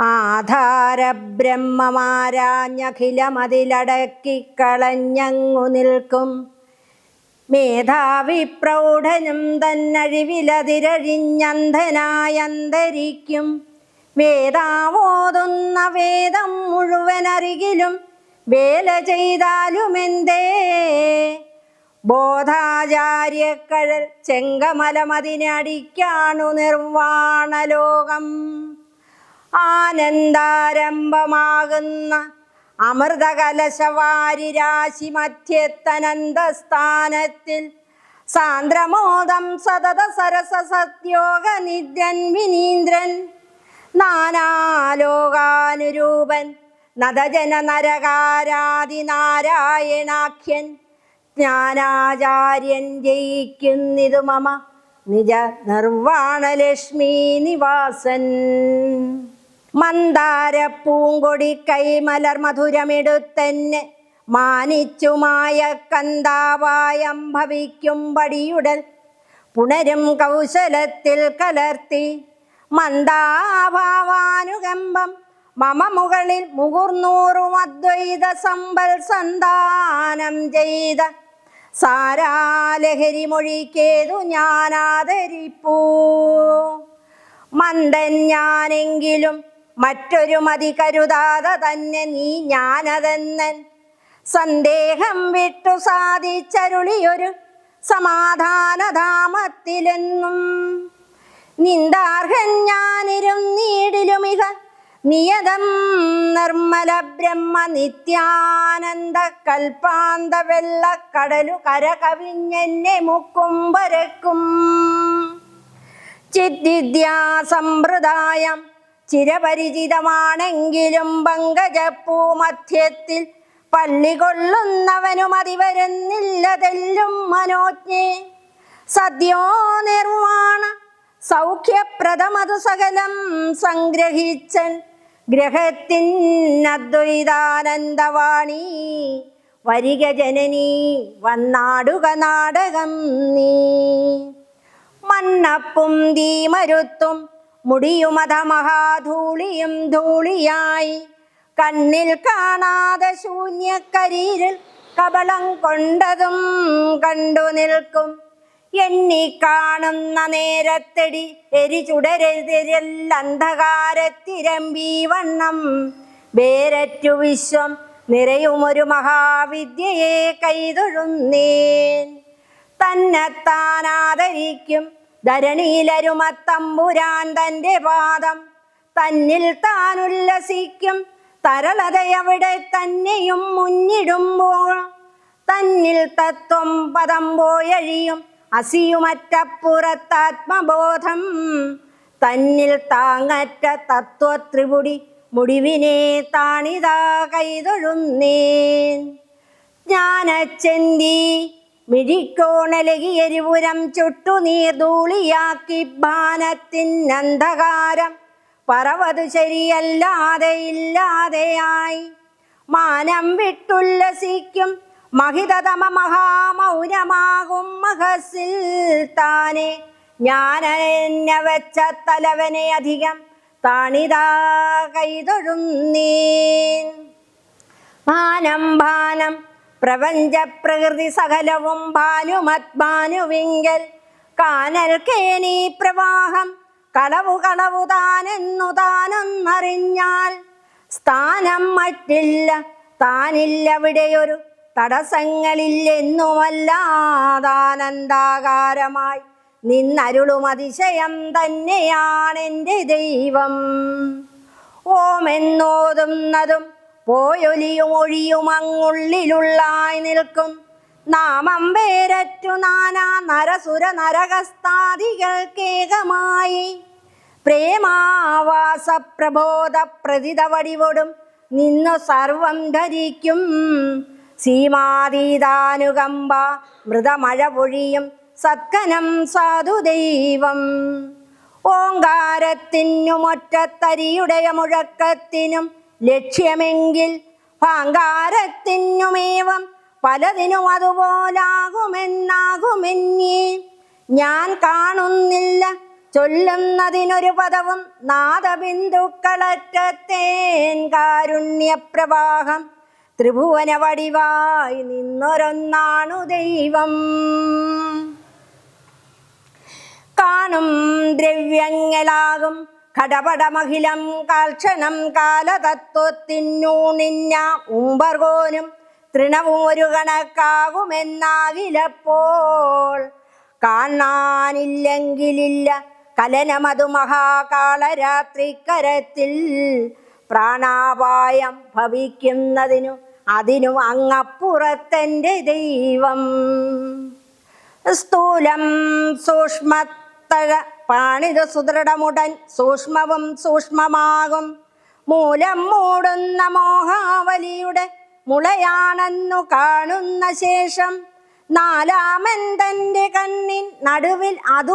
ആധാരബ്രഹ്മമാരാഞ്ഞഖിലമതിലടക്കിക്കളഞ്ഞങ്ങു നിൽക്കും. മേധാവി പ്രൗഢനും തന്നഴിവിലതിരഴിഞ്ഞന്ധനായന്തരിക്കും. വേദാവോതുന്ന വേദം മുഴുവൻ അറികിലും വേല ചെയ്താലുമെന്തേ? ബോധാചാര്യക്കഴൽ ചെങ്കമലമതിനടിക്കാണു നിർവാണലോകം. ആനന്ദാരംഭമാകുന്ന അമൃതകലശവാരി രാശി മധ്യത്തനന്തസ്ഥാനത്തിൽ സാന്ദ്രമോദം സതത സരസ സത്യോഗ നിദ്രൻ വിനീന്ദ്രൻ നാനാലോകാനുരൂപൻ നദജന നരകാരാതി നാരായണാഖ്യൻ ജ്ഞാനാചാര്യൻ ജയിക്കുന്നിതു മമ നിജ നിർവാണലക്ഷ്മി നിവാസൻ മന്ദാര പൂങ്കൊടി കൈമലർ മധുരമിടുത്തന്നെ മാനിച്ചുമായ കന്താവായം ഭവിക്കും പടിയുടൽ പുണരും കൗശലത്തിൽ കലർത്തി മന്ദാഭാവാനുകമ്പം മമ മുകളിൽ മുകുർന്നൂറും അദ്വൈത സമ്പൽ സന്താനം ചെയ്ത സാരാലഹരി മൊഴിക്കേതു ഞാനാദരിപ്പൂ. മന്ദൻ ഞാനെങ്കിലും മറ്റൊരു മതി കരുതാതെ തന്നെ നീ ഞാനതെന്നൻ സന്ദേഹം വിട്ടു സാധിച്ചരുളിയൊരു സമാധാനധാമത്തിലെന്നും. നിന്ദാർഹൻ ഞാനിരുന്നീടിലുമിക നിയതം നിർമ്മല ബ്രഹ്മ നിത്യാനന്ദ കൽപ്പാന്ത വെള്ളക്കടലു കര കവിഞ്ഞെന്നെ മുക്കും വരക്കും ചിദ്വിദ്യാസമ്പ്രദായം ചിരപരിചിതമാണെങ്കിലും പങ്കജപ്പൂ മധ്യത്തിൽ പള്ളി പള്ളികൊള്ളുന്നവനും അതി വരുന്നില്ലതെല്ലും മനോജ്ഞേ. സദ്യോ നിർവാണ സൗഖ്യപ്രദമതു സകലം സംഗ്രഹിച്ചൻ ഗ്രഹത്തിൻ അദ്വൈതാനന്ദവാണി. വരിക ജനനി വന്നാടുക നാടകം നീ. മണ്ണപ്പും തീമരുത്തും മുടിയുമത മഹാധൂളിയും ധൂളിയായി. കണ്ണിൽ കാണാതെ ശൂന്യക്കരീരിൽ കബളം കൊണ്ടതും കണ്ടു നിൽക്കും. എണ്ണി കാണുന്ന നേരത്തെടി എരിചുടരെതിരിൽ അന്ധകാരത്തിരമ്പി വണ്ണം. വേരറ്റു വിശ്വം നിറയുമൊരു മഹാവിദ്യയെ കൈതൊഴുന്നേൻ. തന്നെത്താനാദരിക്കും ധരണിയിലരുമത്തമ്പുരാൻ തന്റെ പാദം തന്നിൽ താൻ ഉല്ലസിക്കും തരളതയവിടെ തന്നെയും മുന്നിടുമ്പോൾ തന്നിൽ തത്വം പദം പോയഴിയും അസിയുമറ്റപ്പുറത്താത്മബോധം. തന്നിൽ താങ്ങറ്റ തത്വത്രിപുടി മുടിവിനെ താണിതാ കൈതൊഴുന്നേൻ. ജ്ഞാനച്ചെന്തി മിഴിക്കോണലകിയരിപുരം ബാനത്തിൻ അന്ധകാരം. പറവതു ശരിയല്ലാതെ ഇല്ലാതെയായി മാനം വിട്ടുല്ലസിക്കും മഹിതതമ മഹാമൗനമാകും മഹസിൽ താനെ. ഞാൻ എന്നെ വെച്ച തലവനെ അധികം താണിതാ കൈതൊഴുന്നീൻ. ഭാനം ഭാനം പ്രപഞ്ച പ്രകൃതി സകലവും ഭാനുമത്ഭാനുവിങ്കൽ കാനൽ കേനി പ്രവാഹം കളവു കളവു താനെന്നു താനെന്നറിഞ്ഞാൽ. സ്ഥാനം മറ്റില്ല താനില്ലവിടെയൊരു തടസ്സങ്ങളില്ലെന്നുമല്ലാതാനന്ദാകാരമായി. നിന്നരുളും അതിശയം തന്നെയാണെന്റെ ദൈവം. ഓമെന്നോതുന്നതും പോയൊലിയും ഒഴിയും അങ്ങുള്ളിലുള്ളായി നിൽക്കും. നാമം പേരറ്റു നാനാ നരസുര നരകസ്ഥാദികൾക്കേകമായി പ്രേമാവാസ പ്രബോധ പ്രതിത വടിവൊടും നിന്നു സർവം ധരിക്കും. സീമാതീതാനുകമ്പ മൃതമഴ പൊഴിയും സത്കനം സാധുദൈവം ഓങ്കാരത്തിനുമൊറ്റത്തരിയുടെ മുഴക്കത്തിനും ലക്ഷ്യമെങ്കിൽ ഭാങ്കാരത്തിനുമേവം പലതിനും അതുപോലാകുമെന്നാകുമെന്നേ. ഞാൻ കാണുന്നില്ല ചൊല്ലുന്നതിനൊരു പദവും നാദബിന്ദുക്കളറ്റത്തേൻ കാരുണ്യപ്രവാഹം ത്രിഭുവന വടിവായി നിന്നൊരൊന്നാണു ദൈവം. കാണും ദ്രവ്യങ്ങളാകും ഘടപടമഹിലം കാൽക്ഷണം കാലതത്വത്തിന്നൂണിഞ്ഞ ഉംബർഗോനും തൃണവും കണക്കാകുമെന്നാകിലപ്പോൾ കാണാനില്ലെങ്കിലില്ല കലനമതു മഹാകാളരാത്രിക്കരത്തിൽ പ്രാണാപായം ഭവിക്കുന്നതിനു അതിനു അങ്ങപ്പുറത്തെന്റെ ദൈവം. സ്ഥൂലം സൂക്ഷ്മത്തഴ പാണിത് സുദൃഢമുടൻ സൂക്ഷ്മവും സൂക്ഷ്മമാകും. മൂലം മൂടുന്ന മോഹാവലിയുടെ മുളയാണെന്നു കാണുന്ന ശേഷം നാലാമൻ തന്റെ കണ്ണിൻ നടുവിൽ അതു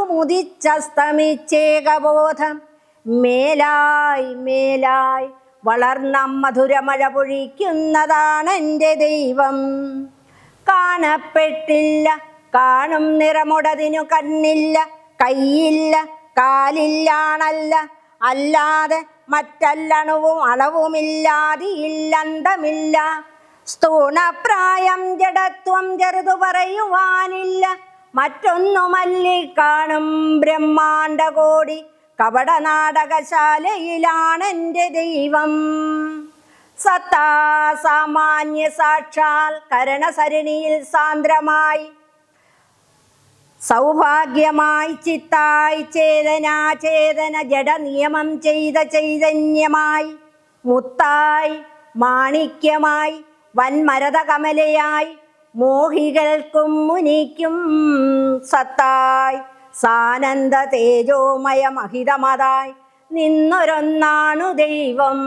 മേലായി മേലായി വളർന്ന മധുരമഴ പൊഴിക്കുന്നതാണ് എന്റെ ദൈവം. കാണപ്പെട്ടില്ല കാണും നിറമുടതിനു കണ്ണില്ല കയ്യില്ല കാലില്ലാണല്ല. അല്ലാതെ മറ്റല്ലണുവും അളവുമില്ലാതിയില്ലന്തമില്ല. സ്ഥൂണപ്രായം ജഡത്വം ചെറുതു പറയുവാനില്ല. മറ്റൊന്നുമല്ലി കാണും ബ്രഹ്മാണ്ട കോടി കപട നാടകശാലയിലാണെന്റെ ദൈവം. സത്താ സാമാന്യ സാക്ഷാൽ കരണസരണിയിൽ സാന്ദ്രമായി സൗഭാഗ്യമായി ചിത്തായി ചേതനാചേതന ജഡ നിയമം ചെയ്ത ചൈതന്യമായി മുത്തായി മാണിക്യമായി വൻമരത കമലയായി മോഹികൾക്കും മുനിക്കും സത്തായി. സാനന്ദ തേജോമയ മഹിതമതായി നിന്നൊരൊന്നാണു ദൈവം.